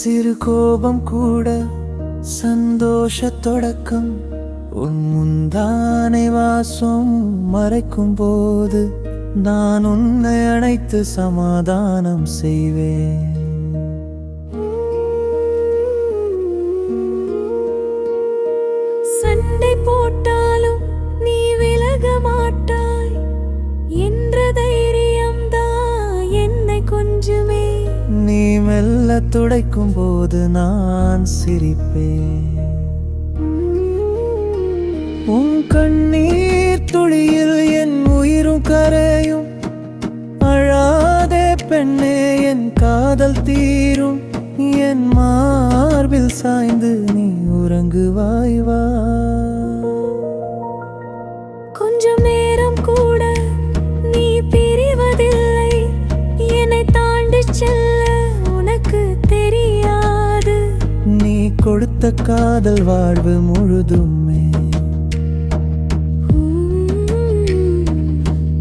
சிறு கோபம் கூட சந்தோஷ தொடக்கம். உன் முந்தானை வாசம் மறைக்கும் போது நான் உன்னை அணைத்து சமாதானம் செய்வேன். மெல்ல துடைக்கும் போது நான் சிரிப்பேன். உன் கண்ணீர் துளியில் என் உயிரும் கரையும். அழாதே பெண்ணே என் காதல் தீரும். என் மார்பில் சாய்ந்து நீ உறங்குவாய்வா கொடுத்த காதல் வாழ்வு முழுதுமே.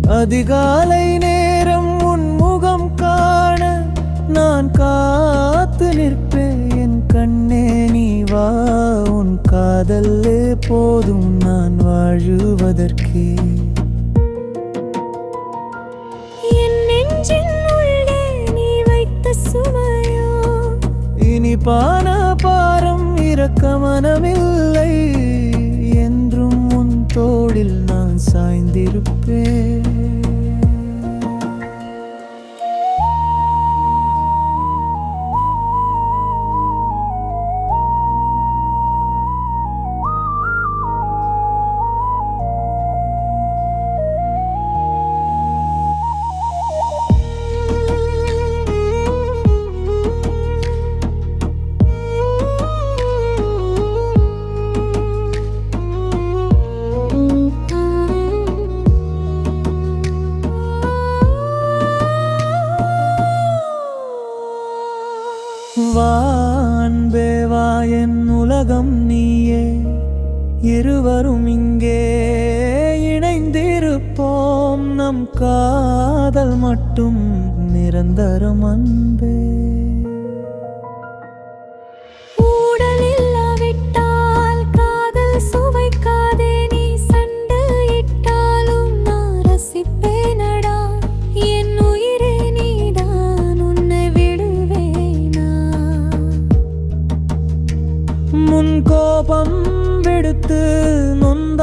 அதிகாலை நேரம் உன் முகம் காண நான் காத்து நிற்பேன். என் கண்ணே நீ வா உன் காதல்லே போதும் நான் வாழுவதற்கே. என் நெஞ்சின் இறக்க மனமில்லை. என்றும் உன் தோளில் நான் சாய்ந்திருப்பேன். வான்பே வா என் உலகம் நீயே. இருவரும் இங்கே இணைந்திருப்போம். நம் காதல் மட்டும் நிரந்தரம் அன்பே. கோபம் விடுத்து நொந்த